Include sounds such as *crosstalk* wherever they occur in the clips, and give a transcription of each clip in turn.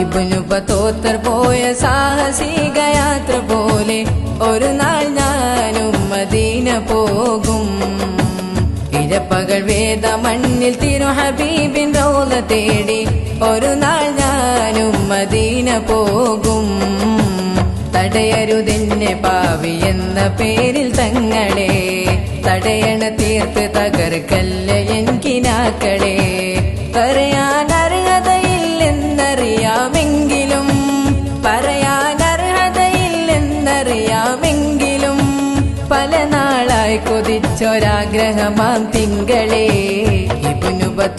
ഇബനു പത്തോത്തർ പോയ സാഹസിക യാത്ര പോലെ ഒരു നാൾ ഞാനും മദീന പോകും ഇരപ്പകൾ വേദ മണ്ണിൽ തിരു ഹബീബിൻ റോള തേടി ഒരു നാൾ ഞാനും മദീന പോകും തടയരുതെന്നെ പാവി എന്ന പേരിൽ തങ്ങളെ. തടയണ തീർത്ത് തകർക്കല്ല എൻകിനാക്കളെ. പറയാൻ അർഹതയില്ലെന്നറിയാമെങ്കിലും പറയാൻ അർഹതയില്ലെന്നറിയാമെങ്കിലും പല നാളായി കൊതിച്ചൊരാഗ്രഹമാം തിങ്കളെ.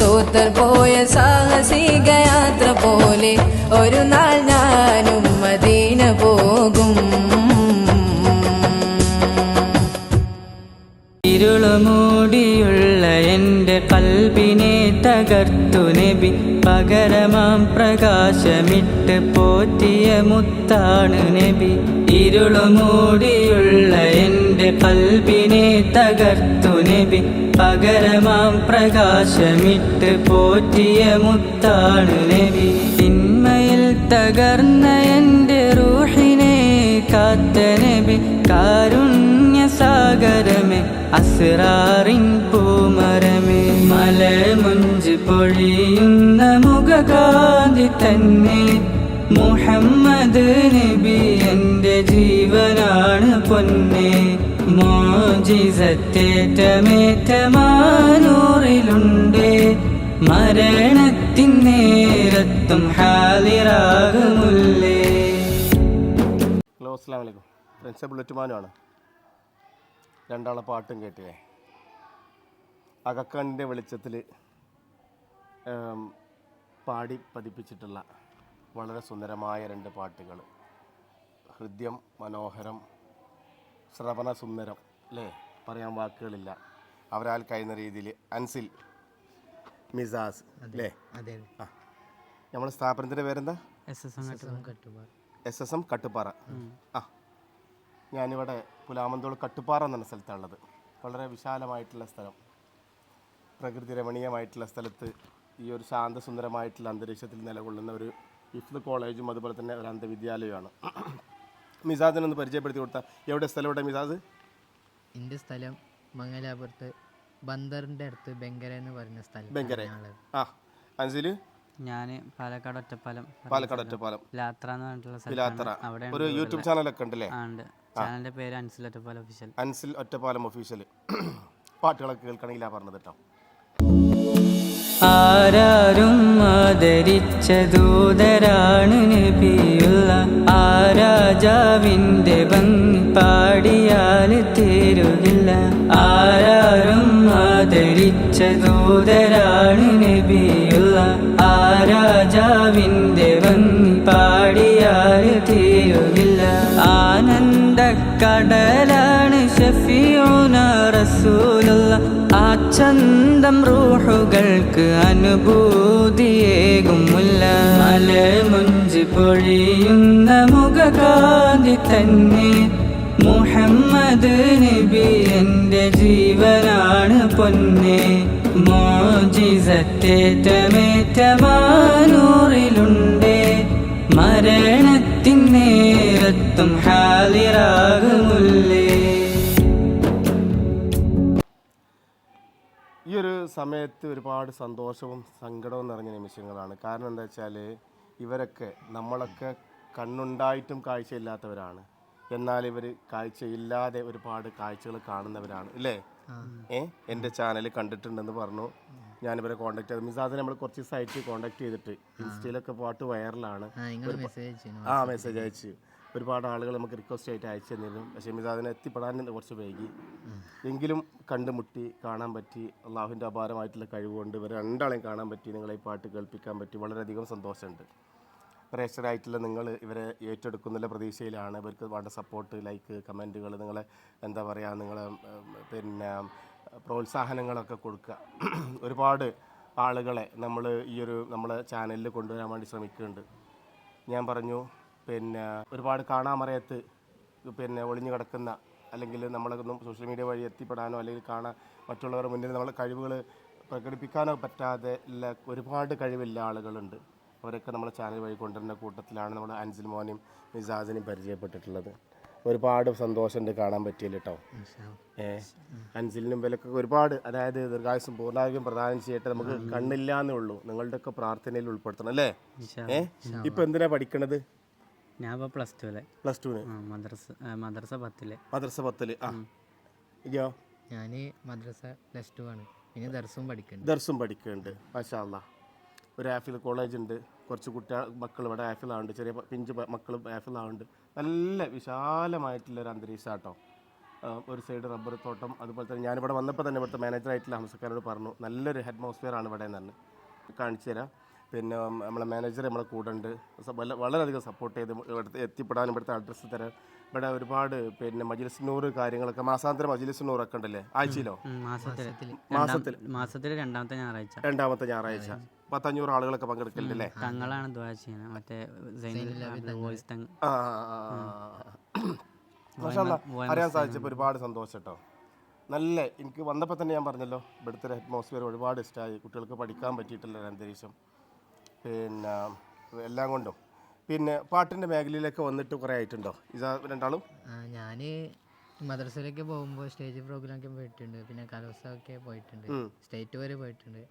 ൂത്തർ പോയ സാഹസിക യാത്ര പോലെ ഒരു നാൾ ഞാനും മദീന പോകും. ഇരുളുമൂടിയുള്ള എന്റെ കൽബിനെ തകർത്തു നബി. പകരമാം പ്രകാശമിട്ട് പോറ്റിയ മുത്താണ് നബി. ഇരുളമൂടിയുള്ള എന്റെ കൽബിനെ തകർത്തു നബി. പകരമാം പ്രകാശമിട്ട് പോറ്റിയ മുത്താണ് നബി. തകർന്ന എന്റെ റൂഹിനെ കാത്ത നബി കാരുണ്യ സാഗരമേ അസ്രാറിൻ പൂമരമേ. മലമുഞ്ച് പൊഴിയുന്ന മുഖകാന്തി തന്നെ. മുഹമ്മദ് നബി എന്റെ ജീവനാണ് പൊന്നെ. മോജിസത്തേറ്റമേറ്റമാനൂറിലുണ്ട് മരണത്തിൻ നേരത്തും ഹാലിറാകുമുല്ലേ ഹലോ അസ്സാം വലൈക്കും ഫ്രണ്ട്സ് ബുള്ളറ്റുമാനുമാണ് രണ്ടാളെ പാട്ടും കേട്ടില്ലേ? അകക്കണ്ണിന്റെ വെളിച്ചത്തിൽ പാടി പതിപ്പിച്ചിട്ടുള്ള വളരെ സുന്ദരമായ രണ്ട് പാട്ടുകൾ ഹൃദ്യം മനോഹരം ശ്രവണ സുന്ദരം അല്ലേ? പറയാൻ വാക്കുകളില്ല. അവരാൽ കഴിയുന്ന രീതിയിൽ അൻസിൽ മിസാസ് അല്ലേ? അതെ. ആ. നമ്മുടെ സ്ഥാപനത്തിന്റെ പേരെന്താ? S S M S S M Kattuppara ആ. ഞാനിവിടെ പുലാമന്തോൾ കട്ടുപ്പാറ എന്ന സ്ഥലത്താണുള്ളത്. വളരെ വിശാലമായിട്ടുള്ള സ്ഥലം. പ്രകൃതി രമണീയമായിട്ടുള്ള സ്ഥലത്ത് ഈ ഒരു ശാന്തസുന്ദരമായിട്ടുള്ള അന്തരീക്ഷത്തിൽ നിലകൊള്ളുന്ന ഒരു ഇഫ്ത് കോളേജും അതുപോലെ തന്നെ ഒരു അന്ധവിദ്യാലയമാണ് മിസാദിനൊന്ന് പരിചയപ്പെടുത്തി കൊടുത്ത. എവിടെ സ്ഥലം എവിടെ മിസാദ്? എന്റെ സ്ഥലം മംഗലാപുരത്ത് ബന്ദറിന്റെ അടുത്ത് ബെങ്കര എന്ന് പറയുന്ന സ്ഥലം ബെങ്കര. ആ. അൻസിൽ ഞാൻ പാലക്കാട് ഒറ്റപ്പാലം പാലക്കാട് ഒറ്റപ്പാലം. ലാത്ര എന്ന് പറഞ്ഞിട്ടുള്ള ഒരു യൂട്യൂബ് ചാനലൊക്കെ ഉണ്ടല്ലേ? ചാനലിന്റെ പേര് അൻസിൽ ഒറ്റപ്പാലം ഒഫീഷ്യൽ അൻസിൽ ഒറ്റപ്പാലം ഒഫീഷ്യൽ *clears throat* പാട്ടുകളൊക്കെ കേൾക്കണമെങ്കിൽ ആ പറഞ്ഞത് കേട്ടോ ആരാരും ആദരിച്ച ദൂതരാണ് നബിയുള്ള ആരാജാവിന്റെ രാജാവിന്റെ ഭംഗി പാടിയാൽ തീരുകില്ല. ആരാരും ആദരിച്ച ദൂതരാണ് നബിയുള്ള കടലാണ് ഷഫിയോന റസൂലുള്ള. ആ ചന്തം റൂഹുകൾക്ക് അനുഭൂതിയേകുമുല്ല. മല മുഞ്ചി പൊഴിയുന്ന മുഖകാന്തി തന്നെ. മുഹമ്മദ് നബി എന്റെ ജീവനാണ് പൊന്നെ. മോജിസത്തേറ്റമേറ്റമാനൂറിലുണ്ട് മരണത്തിൻ നേരത്തും ഹാലിറാകുമുല്ലേ ഈ ഒരു സമയത്ത് ഒരുപാട് സന്തോഷവും സങ്കടവും നിറഞ്ഞ നിമിഷങ്ങളാണ്. കാരണം എന്താ വെച്ചാൽ ഇവരൊക്കെ നമ്മളൊക്കെ കണ്ണുണ്ടായിട്ടും കാഴ്ചയില്ലാത്തവരാണ്. എന്നാൽ ഇവർ കാഴ്ചയില്ലാതെ ഒരുപാട് കാഴ്ചകൾ കാണുന്നവരാണ് ഇല്ലേ? ഏ? എന്റെ ചാനൽ കണ്ടിട്ടുണ്ടെന്ന് പറഞ്ഞു. ഞാനിവരെ കോൺടാക്ട് ചെയ്തു. മിസാദിനെ നമ്മൾ കുറച്ച് ദിവസമായിട്ട് കോൺടാക്ട് ചെയ്തിട്ട് ഇൻസ്റ്റയിലൊക്കെ പാട്ട് വൈറലാണ്. ആ നിങ്ങൾ മെസ്സേജ് അയച്ചു. ആ മെസ്സേജ് അയച്ച്. ഒരുപാട് ആളുകൾ നമുക്ക് റിക്വസ്റ്റ് ആയിട്ട് അയച്ചു തന്നിരുന്നു. പക്ഷേ മിസാദിനെ എത്തിപ്പെടാൻ കുറച്ച് വൈകി. എങ്കിലും കണ്ടുമുട്ടി കാണാൻ പറ്റി. അള്ളാഹുവിന്റെ അപാരമായിട്ടുള്ള കഴിവുകൊണ്ട് ഇവർ രണ്ടാളെയും കാണാൻ പറ്റി. നിങ്ങളെ ഈ പാട്ട് കേൾപ്പിക്കാൻ പറ്റി. വളരെയധികം സന്തോഷമുണ്ട്. പ്രേക്ഷകരായിട്ടുള്ള നിങ്ങൾ ഇവരെ ഏറ്റെടുക്കുന്നുള്ള പ്രതീക്ഷയിലാണ്. ഇവർക്ക് വേണ്ട സപ്പോർട്ട് ലൈക്ക് കമന്റുകൾ നിങ്ങളെ എന്താ പറയുക നിങ്ങളെ പിന്നെ പ്രോത്സാഹനങ്ങളൊക്കെ കൊടുക്കുക. *clears throat* ഒരുപാട് ആളുകളെ നമ്മൾ ഈ ഒരു നമ്മളെ ചാനലിൽ കൊണ്ടുവരാൻ വേണ്ടി ശ്രമിക്കുന്നുണ്ട്. ഞാൻ പറഞ്ഞു പിന്നെ ഒരുപാട് കാണാമറയത്ത് പിന്നെ ഒളിഞ്ഞു കിടക്കുന്ന അല്ലെങ്കിൽ നമ്മളൊന്നും സോഷ്യൽ മീഡിയ വഴി എത്തിപ്പെടാനോ അല്ലെങ്കിൽ കാണാൻ മറ്റുള്ളവരുടെ മുന്നിൽ നമ്മളെ കഴിവുകൾ പ്രകടിപ്പിക്കാനോ പറ്റാതെ ഉള്ള ഒരുപാട് കഴിവില്ല ആളുകളുണ്ട്. അവരൊക്കെ നമ്മളെ ചാനൽ വഴി കൊണ്ടുവരുന്ന കൂട്ടത്തിലാണ് നമ്മൾ അൻസിൽ മോനെയും മിസാസിനും പരിചയപ്പെട്ടിട്ടുള്ളത്. ഒരുപാട് സന്തോഷമുണ്ട് കാണാൻ പറ്റിയില്ല കേട്ടോ ഏ അൻസിലിനും വിലക്കൊക്കെ ഒരുപാട് അതായത് ദീർഘായുസം പൂർണാരോഗ്യം പ്രദാനം ചെയ്യട്ടെ നമുക്ക് കണ്ണില്ല എന്നേ ഉള്ളൂ. നിങ്ങളുടെയൊക്കെ പ്രാർത്ഥനയിൽ ഉൾപ്പെടുത്തണം അല്ലേ? ഏ? ഇപ്പൊ എന്തിനാ പഠിക്കണത്? ഞാൻ ഇപ്പോൾ പ്ലസ് ടുവിലെ പ്ലസ് ടുവിന് മദ്രസ ആ, മദ്രസ പത്തിൽ. മദ്രസ പത്തിൽ. ആ. ഇയ്യോ? ഞാൻ മദ്രസ പ്ലസ് ടു ആണ്. പിന്നെ ദർസും പഠിക്കുന്നുണ്ട് ദർസും പഠിക്കുന്നുണ്ട് മാഷാ അല്ലാ ഒരു ആഫിൽ കോളേജ് ഉണ്ട് കുറച്ച് കുട്ടികൾ മക്കൾ ഇവിടെ ആഫിലാവുണ്ട് ചെറിയ പിഞ്ച് മക്കൾ ആഫിലാവുണ്ട് നല്ല വിശാലമായിട്ടുള്ള ഒരു അന്തരീക്ഷം കേട്ടോ ഒരു സൈഡ് റബ്ബർ തോട്ടം അതുപോലെ തന്നെ ഞാനിവിടെ വന്നപ്പോൾ തന്നെ ഇവിടുത്തെ മാനേജറായിട്ടുള്ള ഹംസക്കാരോട് പറഞ്ഞു നല്ലൊരു അറ്റ്മോസ്ഫിയർ ആണ് ഇവിടെ എന്ന് പറഞ്ഞു. കാണിച്ചു തരാം. പിന്നെ നമ്മളെ മാനേജർ നമ്മളെ കൂടെ ഉണ്ട്. വളരെയധികം സപ്പോർട്ട് ചെയ്ത് ഇവിടുത്തെ എത്തിപ്പെടാനും ഇവിടുത്തെ അഡ്രസ്സ് തരാൻ. ഇവിടെ ഒരുപാട് പിന്നെ മജിലിസ് നൂറ് കാര്യങ്ങളൊക്കെ മാസാന്തരം മജിലിസ് നൂറൊക്കെ ഉണ്ടല്ലേ? ആഴ്ചയിലോ? മാസത്തിൽ മാസത്തിൽ രണ്ടാമത്തെ ഞായറാഴ്ച. രണ്ടാമത്തെ ഞായറാഴ്ച. പത്തഞ്ഞൂറ് ആളുകളൊക്കെ പങ്കെടുക്കലുണ്ടല്ലേ തങ്ങളാണ് ദ്വാ മറ്റേ അറിയാൻ സാധിച്ചപ്പോൾ ഒരുപാട് സന്തോഷം കേട്ടോ നല്ല എനിക്ക് വന്നപ്പോൾ തന്നെ ഞാൻ പറഞ്ഞല്ലോ ഇവിടുത്തെ അറ്റ്മോസ്ഫിയർ ഒരുപാട് ഇഷ്ടമായി കുട്ടികൾക്ക് പഠിക്കാൻ പറ്റിയിട്ടുള്ള അന്തരീക്ഷം. പിന്നെ എല്ലാം കൊണ്ടും. പിന്നെ പാട്ടിന്റെ മേഖലയിലൊക്കെ വന്നിട്ട് കുറേ ആയിട്ടുണ്ടോ? ഇതാ രണ്ടാളും? ഞാൻ മദ്രസയിലേക്ക് പോകുമ്പോൾ സ്റ്റേജ് പ്രോഗ്രാമൊക്കെ പോയിട്ടുണ്ട്. പിന്നെ കലോത്സവമൊക്കെ പോയിട്ടുണ്ട്. സ്റ്റേറ്റ് വരെ പോയിട്ടുണ്ട്.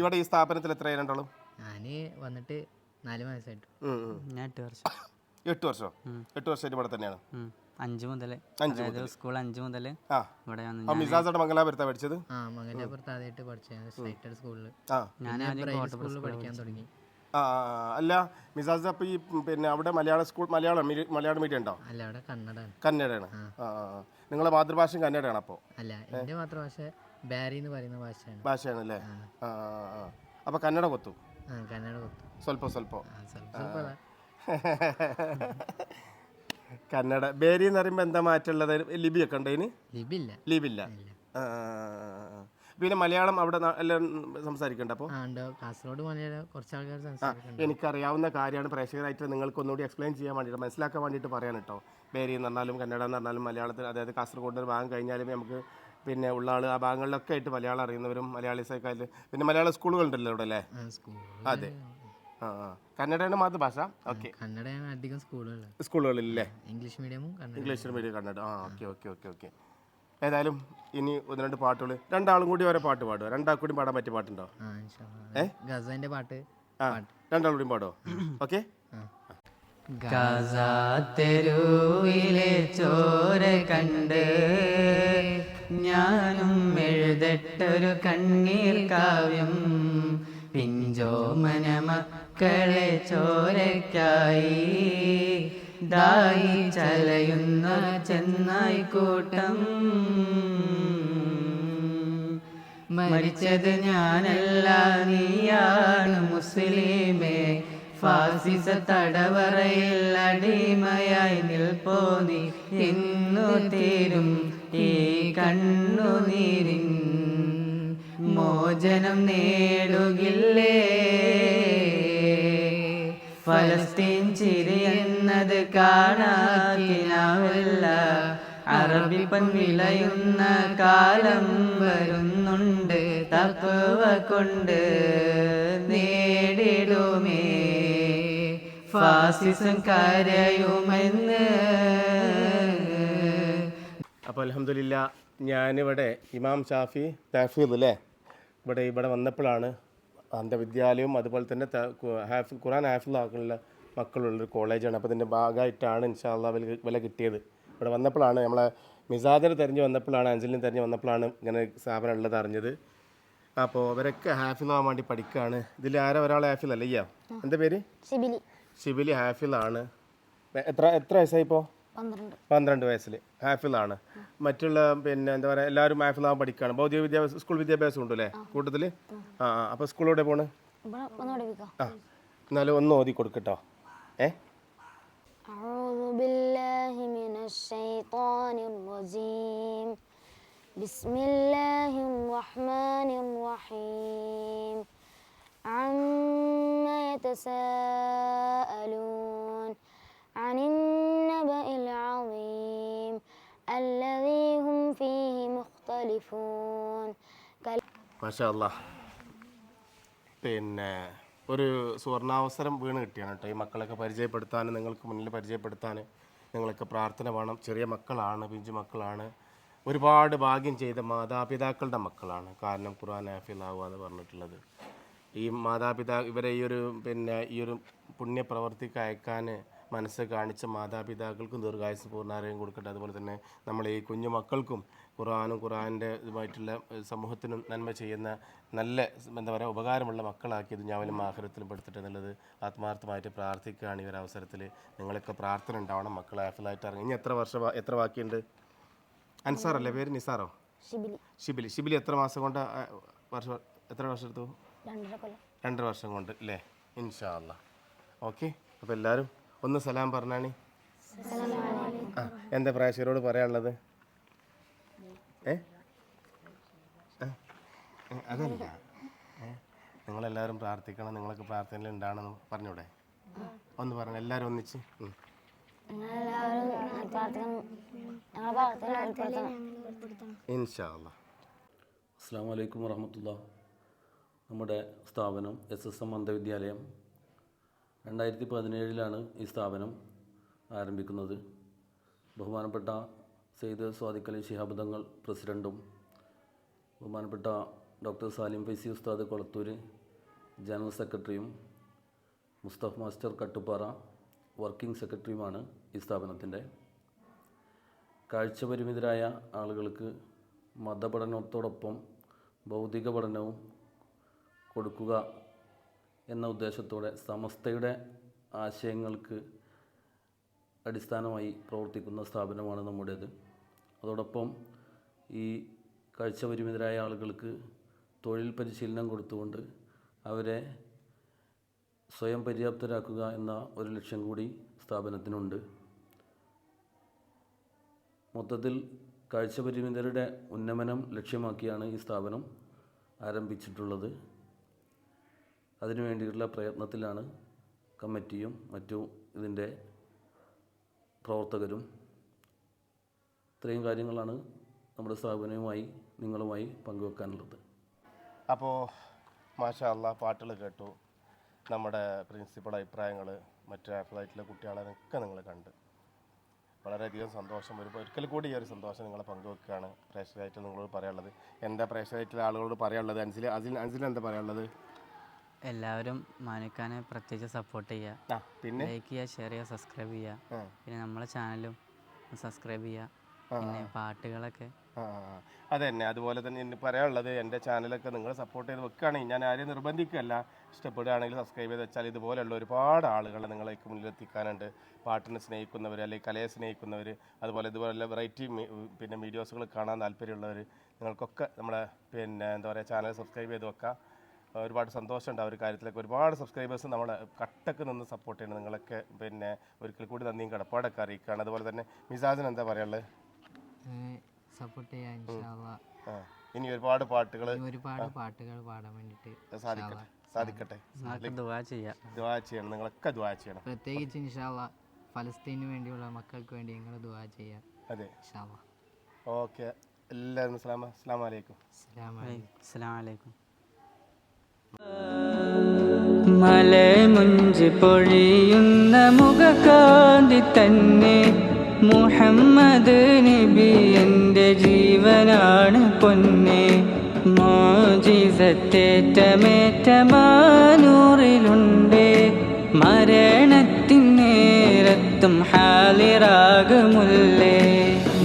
ഇവിടെ ഈ സ്ഥാപനത്തിൽ എത്രയായി രണ്ടാളും? ഞാൻ വന്നിട്ട് നാല് മാസമായിട്ട്. ഞാൻ എട്ട് വർഷം. എട്ട് വർഷം? എട്ട് വർഷമായിട്ട് ഇവിടെ തന്നെയാണ്. അഞ്ച് മുതൽ അഞ്ച് സ്കൂൾ അഞ്ച് മുതൽ ആ. ഇവിടെ മിസാസയുടെ മംഗലാപുരത്താണ് പഠിച്ചത്? ആ മംഗലാപുരത്ത് ആദ്യമായിട്ട് പഠിച്ചത്. സ്കൂളിൽ ഞാൻ സ്കൂളിൽ പഠിക്കാൻ തുടങ്ങി. അല്ല മിസാസ് അപ്പോൾ ഈ പിന്നെ അവിടെ Malayala school Malayalam medium- Malayalam medium ഉണ്ടോ? അല്ല അവിടെ കന്നഡയാണ് കന്നഡയാണ്. ആ. ആ ആ. നിങ്ങളെ മാതൃഭാഷയും കന്നഡയാണ് അപ്പോൾ അല്ല എന്റെ മാതൃഭാഷ ബാരി എന്ന് പറയുന്ന ഭാഷയാണ്. ഭാഷയാണല്ലേ? ആ. ആ ആ അപ്പോൾ കന്നഡ കൊത്തു? ആ കന്നഡ കൊത്തു. സ്വല്പം സ്വല്പം. ആ സ്വല്പ സ്വല്പ അതാ. *laughs* കന്നഡ. ബേരി എന്ന് പറയുമ്പോൾ എന്താ മാറ്റമുള്ളത് ലിപിയൊക്കെ ഉണ്ട് ഇനി? ലിപില്ല. ലിപില്ല. ആ, ആ, ആ, ആ. പിന്നെ മലയാളം അവിടെ എല്ലാം സംസാരിക്കണ്ട അപ്പോൾ കാസർഗോഡ് മലയാളം കുറച്ച് ആൾക്കാർ സംസാരിക്കുന്നുണ്ട് എനിക്കറിയാവുന്ന കാര്യമാണ് പ്രേക്ഷകരായിട്ട് നിങ്ങൾക്ക് ഒന്നുകൂടി എക്സ്പ്ലെയിൻ ചെയ്യാൻ വേണ്ടിയിട്ട് മനസ്സിലാക്കാൻ വേണ്ടിയിട്ട് പറയാൻ കേട്ടോ. ബേരി എന്ന് പറഞ്ഞാലും കന്നഡ എന്ന് പറഞ്ഞാലും മലയാളത്തിൽ അതായത് കാസർഗോഡ് ഒരു ഭാഗം കഴിഞ്ഞാലും നമുക്ക് പിന്നെ ഉള്ള ആൾ ആ ഭാഗങ്ങളിലൊക്കെ ആയിട്ട് മലയാളം അറിയുന്നവരും മലയാളീസൊക്കെ പിന്നെ മലയാള സ്കൂളുകൾ ഉണ്ടല്ലോ ഇവിടെ അല്ലേ? അതെ. ആ കന്നഡയാണ് മാതൃഭാഷ? ഓക്കെ കന്നഡയാണ് അധികം സ്കൂളുകൾ സ്കൂളുകളിലല്ലേ ഇംഗ്ലീഷ് മീഡിയമും കന്നഡ ഇംഗ്ലീഷ് മീഡിയം കന്നഡ. ആ ഓക്കെ ഓക്കെ ഓക്കെ ഓക്കെ ഏതായാലും ഇനി ഒന്ന് രണ്ട് പാട്ടുകൾ രണ്ടാളും കൂടി വരെ പാട്ട് പാടുക രണ്ടാൾ കൂടി പാടാൻ പറ്റിയ പാട്ടുണ്ടോ? അല്ലാ. ഗസന്റെ പാട്ട് ആ രണ്ടാൾ കൂടി പാടോ ഓക്കെ? തെരുവിലെ ചോര കണ്ട് ഞാനും എഴുതട്ടൊരു കണ്ണീർ കാവ്യം. പിഞ്ചോമന മക്കളെ ചോരയ്ക്കായി ദായി ചലയുന്ന ചെന്നായി കൂട്ടം. മരിച്ചത് ഞാനല്ല നീയാണ് മുസ്ലിമേ. ഫാസിസ തടവറയിൽ അടിമയായി നിൽപ്പോ നീ. എന്നു തീരും ഈ കണ്ണുനീരിൻ മോചനം നേടുകില്ലേ? ഫലസ്തീൻ ചിരി എന്നത് കാണാക്കിനാവല്ല അറബിപ്പൻ വിളയുന്ന കാലം വരുന്നുണ്ട്. തപ്പവ കൊണ്ട് നേടിടുമേ. ഫാസിസം കരയുമെന്ന്. അപ്പോൾ അലഹമില്ല ഞാനിവിടെ ഇമാം ഷാഫി താഫീദ് അല്ലേ ഇവിടെ ഇവിടെ വന്നപ്പോഴാണ് അന്ത വിദ്യാലയവും അതുപോലെ തന്നെ ഹാഫ് ഖുറാൻ ഹാഫിലാക്കുള്ള മക്കളുള്ളൊരു കോളേജാണ്. അപ്പോൾ ഇതിന്റെ ഭാഗമായിട്ടാണ് ഇൻഷാല്ല വില വില കിട്ടിയത്. ഇവിടെ വന്നപ്പോഴാണ് നമ്മളെ മിസാദിനെ തെരഞ്ഞു വന്നപ്പോഴാണ് അഞ്ചലിനെ തെരഞ്ഞു വന്നപ്പോഴാണ് ഇങ്ങനെ സ്ഥാപനം ഉള്ളത് അറിഞ്ഞത്. അപ്പോൾ അവരൊക്കെ ഹാഫിലാവാൻ വേണ്ടി പഠിക്കുകയാണ് ഇതിൽ ആരാ ഒരാൾ ഹാഫിൽ അല്ല എന്താ പേര്? സിബിലി ഷിബിലി ഹാഫിലാണ് എത്ര എത്ര വയസ്സായി ഇപ്പോൾ പന്ത്രണ്ട് പന്ത്രണ്ട് വയസ്സിൽ ഹാഫിളാണ് മറ്റുള്ള പിന്നെ എന്താ പറയുക എല്ലാവരും ഹാഫിളാവാൻ പഠിക്കുകയാണ് ഭൗതിക വിദ്യാഭ്യാസം സ്കൂൾ വിദ്യാഭ്യാസം ഉണ്ട് അല്ലേ കൂട്ടത്തിൽ ആ ആ അപ്പോൾ സ്കൂളിലൂടെ പോണ് ഇവിടെ ഒന്ന് പഠിപ്പിക്കാം ആ എന്നാലും ഒന്ന് ഓതി കൊടുക്കട്ടോ ഏ أعوذ بالله من الشيطان الرجيم بسم الله الرحمن الرحيم عما يتساءلون عن النبأ العظيم الذي هم فيه مختلفون മാഷാ അല്ലാ പിന്നെ ഒരു സുവർണാവസരം വീണ് കിട്ടിയാണ് കേട്ടോ ഈ മക്കളൊക്കെ പരിചയപ്പെടുത്താൻ നിങ്ങൾക്ക് മുന്നിൽ പരിചയപ്പെടുത്താൻ നിങ്ങൾക്ക് പ്രാർത്ഥന വേണം ചെറിയ മക്കളാണ് പിഞ്ചു മക്കളാണ് ഒരുപാട് ഭാഗ്യം ചെയ്ത മാതാപിതാക്കളുടെ മക്കളാണ് കാരണം ഖുർആൻ ഹാഫിലാവുക എന്ന് പറഞ്ഞിട്ടുള്ളത് ഈ മാതാപിതാ ഇവരെ ഈ ഒരു പിന്നെ ഈ ഒരു പുണ്യപ്രവർത്തിക്ക് അയക്കാൻ മനസ്സ് കാണിച്ച മാതാപിതാക്കൾക്കും ദീർഘായുസ് പൂർണാരോഗ്യം കൊടുക്കട്ടെ. അതുപോലെ തന്നെ നമ്മളെ ഈ കുഞ്ഞു മക്കൾക്കും ഖുറാനും ഖുറാന്റെ ഇതുമായിട്ടുള്ള സമൂഹത്തിനും നന്മ ചെയ്യുന്ന നല്ല എന്താ പറയുക ഉപകാരമുള്ള മക്കളാക്കി ദുഞ്ഞാവിലും ആഹ്രത്തിലും പെടുത്തിട്ട് എന്നുള്ളത് ആത്മാർത്ഥമായിട്ട് പ്രാർത്ഥിക്കുകയാണ് ഈ ഒരു അവസരത്തിൽ നിങ്ങളൊക്കെ പ്രാർത്ഥന ഉണ്ടാവണം മക്കളെ ആഫിലായിട്ട് ഇറങ്ങി. ഇനി എത്ര വർഷം എത്ര ബാക്കിയുണ്ട്? അൻസാർ അല്ലേ പേര്? നിസാറോ? ഷിബിലി. ഷിബിലി. ഷിബിലി എത്ര മാസം കൊണ്ട് വർഷം എത്ര വർഷം എടുത്തു? രണ്ടര വർഷം കൊണ്ട് അല്ലേ ഇൻഷാ അല്ലാ ഓക്കെ. അപ്പോൾ എല്ലാവരും ഒന്ന് സലാം പറഞ്ഞാണി. ആ എന്താ പ്രേക്ഷകരോട് പറയാനുള്ളത്? ഏ? അതല്ല. നിങ്ങളെല്ലാവരും പ്രാർത്ഥിക്കണം നിങ്ങളൊക്കെ പ്രാർത്ഥനയിൽ ഉണ്ടാണെന്ന് പറഞ്ഞൂടെ? ഒന്ന് പറഞ്ഞു എല്ലാവരും ഒന്നിച്ച്. അസ്സാം വലൈക്കും വറഹമത്തുള്ള നമ്മുടെ സ്ഥാപനം എസ് എസ് എം അന്ധവിദ്യാലയം രണ്ടായിരത്തി പതിനേഴിലാണ് ഈ സ്ഥാപനം ആരംഭിക്കുന്നത്. ബഹുമാനപ്പെട്ട സെയ്ദ് സ്വാദിഖലി ശിഹാബ് തങ്ങൾ പ്രസിഡന്റും ബഹുമാനപ്പെട്ട ഡോക്ടർ സാലിം ഫൈസി ഉസ്താദ് കൊളത്തൂര് ജനറൽ സെക്രട്ടറിയും മുസ്തഫ് മാസ്റ്റർ കട്ടുപ്പാറ വർക്കിംഗ് സെക്രട്ടറിയുമാണ് ഈ സ്ഥാപനത്തിന്റെ. കാഴ്ചപരിമിതരായ ആളുകൾക്ക് മതപഠനത്തോടൊപ്പം ഭൗതിക പഠനവും കൊടുക്കുക എന്ന ഉദ്ദേശത്തോടെ സമസ്തയുടെ ആശയങ്ങൾക്ക് അടിസ്ഥാനമായി പ്രവർത്തിക്കുന്ന സ്ഥാപനമാണ് നമ്മുടേത്. അതോടൊപ്പം ഈ കാഴ്ചപരിമിതരായ ആളുകൾക്ക് തൊഴിൽ പരിശീലനം കൊടുത്തുകൊണ്ട് അവരെ സ്വയം പര്യാപ്തരാക്കുക എന്ന ഒരു ലക്ഷ്യം കൂടി സ്ഥാപനത്തിനുണ്ട്. മൊത്തത്തിൽ കാഴ്ചപരിമിതരുടെ ഉന്നമനം ലക്ഷ്യമാക്കിയാണ് ഈ സ്ഥാപനം ആരംഭിച്ചിട്ടുള്ളത്. അതിനുവേണ്ടിയുള്ള പ്രയത്നത്തിലാണ് കമ്മിറ്റിയും മറ്റു ഇതിന്റെ പ്രവർത്തകരും ഇത്രയും കാര്യങ്ങളാണ് നമ്മുടെ സ്ഥാപനവുമായി നിങ്ങളുമായി പങ്കുവെക്കാനുള്ളത്. അപ്പോൾ മാഷാല്ല പാട്ടുകൾ കേട്ടു. നമ്മുടെ പ്രിൻസിപ്പൾ അഭിപ്രായങ്ങൾ മറ്റു ആപ്പിളായിട്ടുള്ള കുട്ടികളെയൊക്കെ നിങ്ങൾ കണ്ട്. വളരെയധികം സന്തോഷം. ഒരു ഒരിക്കൽ കൂടി ഈ ഒരു സന്തോഷം നിങ്ങളെ പങ്കുവെക്കുകയാണ്. പ്രേക്ഷകരായിട്ട് നിങ്ങളോട് പറയാനുള്ളത്. എന്റെ പ്രേക്ഷകരായിട്ടുള്ള ആളുകളോട് പറയാനുള്ളത്? അൻസിൽ അതിൽ അൻസിൽ എന്താ പറയാനുള്ളത്? എല്ലാവരും മാനിക്കാനെ പ്രത്യേകിച്ച് സപ്പോർട്ട് ചെയ്യുക പിന്നെ? ലൈക്ക് ചെയ്യുക ഷെയർ ചെയ്യുക സബ്സ്ക്രൈബ് ചെയ്യുക പിന്നെ നമ്മളെ ചാനലും സബ്സ്ക്രൈബ് ചെയ്യുക പിന്നെ പാട്ടുകളൊക്കെ. അത് തന്നെ അതുപോലെ തന്നെ എനിക്ക് പറയാനുള്ളത് എന്റെ ചാനലൊക്കെ നിങ്ങൾ സപ്പോർട്ട് ചെയ്ത് വെക്കുകയാണെങ്കിൽ ഞാൻ ആരെയും നിർബന്ധിക്കുകയല്ല. ഇഷ്ടപ്പെടുകയാണെങ്കിൽ സബ്സ്ക്രൈബ് ചെയ്ത് വെച്ചാൽ ഇതുപോലെയുള്ള ഒരുപാട് ആളുകളെ നിങ്ങളേക്ക് മുന്നിൽ എത്തിക്കാനുണ്ട്. പാട്ടിനെ സ്നേഹിക്കുന്നവർ അല്ലെങ്കിൽ കലയെ സ്നേഹിക്കുന്നവർ അതുപോലെ ഇതുപോലുള്ള വെറൈറ്റി പിന്നെ വീഡിയോസുകൾ കാണാൻ താല്പര്യമുള്ളവർ നിങ്ങൾക്കൊക്കെ നമ്മുടെ പിന്നെ എന്താ പറയുക ചാനൽ സബ്സ്ക്രൈബ് ചെയ്ത് വെക്കാം. ഒരുപാട് സന്തോഷമുണ്ട് ആ ഒരു കാര്യത്തിലൊക്കെ. ഒരുപാട് സബ്സ്ക്രൈബേഴ്സ് നമ്മളെ കട്ടക്ക് നിന്ന് സപ്പോർട്ട് ചെയ്യണം നിങ്ങളൊക്കെ പിന്നെ ഒരിക്കൽ കൂടി നന്ദിയും കടപ്പാടൊക്കെ അറിയിക്കുകയാണ്. അതുപോലെ തന്നെ മിസാജിന് എന്താ പറയുള്ളത് സപ്പോർട്ട് ചെയ്യാൻ ഇനി ഒരുപാട് പാട്ടുകൾ ഒരുപാട് പാട്ടുകൾ പാടാൻ വേണ്ടിയിട്ട് സാധിക്കട്ടെ സാധിക്കട്ടെ. ദുവാ ചെയ്യാം. ദ്വാ ചെയ്യണം. നിങ്ങളൊക്കെ ദ്വാ ചെയ്യണം. പ്രത്യേകിച്ച് ഇൻഷാല്ല ഫലസ്തീനു വേണ്ടിയുള്ള മക്കൾക്ക് വേണ്ടി നിങ്ങൾ ദുആ ചെയ്യാം. അതെ. ഓക്കെ. എല്ലാവരും അസ്ലാം അസ്ലാം വലൈക്കും അസ്സലാമു അലൈക്കും. അസ്സാം വലൈക്കും മലമുഞ്ച് പൊഴിയുന്ന മുഖകാന്തി തന്നെ. മുഹമ്മദ് നബി എന്റെ ജീവനാണ് പൊന്നെ. മോജിസത്തേറ്റമേറ്റമാനൂറിലുണ്ട് മരണത്തിൻ നേരത്തും ഹാലിറാകുമുല്ലേ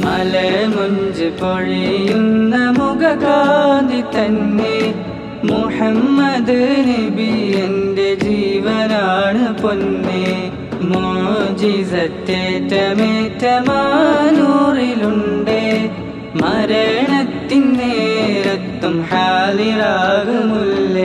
മലമുഞ്ച് പൊഴിയുന്ന മുഖകാന്തി തന്നെ. മുഹമ്മദ് നബി എന്റെ ജീവനാണ് പൊന്നെ. മോജിസത്തേറ്റമേറ്റമാനൂറിലുണ്ട് മരണത്തിൻ നേരത്തും ഹാലിറാകുമുല്ല